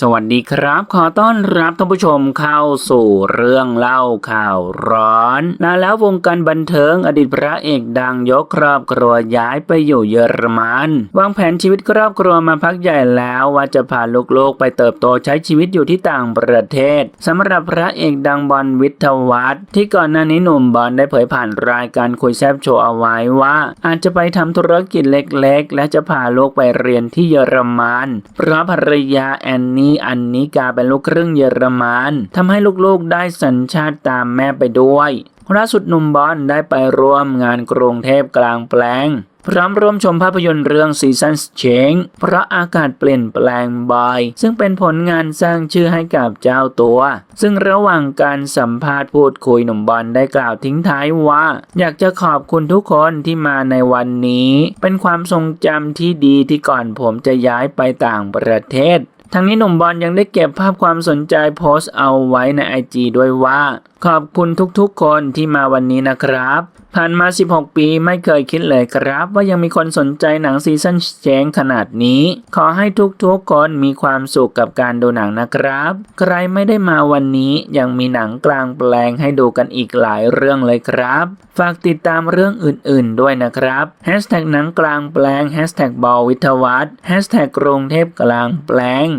สวัสดีครับ ขอต้อนรับท่านผู้ชมเข้าสู่เรื่องเล่าข่าวร้อนนานแล้ววงการบันเทิงอดีตพระเอกดังยกครอบครัวย้ายไปอยู่เยอรมัน วางแผนชีวิตครอบครัวมาพักใหญ่แล้วว่าจะพาลูกๆไปเติบโตใช้ชีวิตอยู่ที่ต่างประเทศสำหรับพระเอกดังบอลวิทวัฒน์ที่ก่อนหน้านี้หนุ่มบอลได้เผยผ่านรายการคุยแซบโชว์เอาไว้ว่า อาจจะไปทำธุรกิจเล็กๆ และจะพาลูกไปเรียนที่เยอรมันเพราะภรรยาแอนนี่อันนิกาเป็นลูกครึ่งเยอรมันทำให้ลูกๆได้สัญชาติตามแม่ไปด้วยล่าสุดหนุ่มบอลได้ไปร่วมงานกรุงเทพกลางแปลง พร้อมร่วมชมภาพยนตร์เรื่อง Seasons Change เพราะอากาศเปลี่ยนแปลงบ่อย ซึ่งเป็นผลงานสร้างชื่อให้กับเจ้าตัว ซึ่งระหว่างการสัมภาษณ์พูดคุยหนุ่มบอลได้กล่าวทิ้งท้ายว่า อยากจะขอบคุณทุกคนที่มาในวันนี้ เป็นความทรงจำที่ดีที่ก่อนผมจะย้ายไปต่างประเทศ ทั้งนี้หนุ่มบอลยังได้เก็บภาพความสนใจโพสต์เอาไว้ในไอจด้วยว่า ขอบคุณทุกๆคนที่มาวันนี้นะครับ ผ่านมา 16 ปีไม่เคยคิดเลยครับ ว่ายังมีคนสนใจหนังซีซั่นเชงขนาดนี้ ขอให้ทุกๆคนมีความสุขกับการดูหนังนะครับ ใครไม่ได้มาวันนี้ยังมีหนังกลางแปลงให้ดูกันอีกหลายเรื่องเลยครับ ฝากติดตามเรื่องอื่นๆด้วยนะครับหนังกลางแปลง บอลวิทวัฒน์กรุงเทพกลางแปลง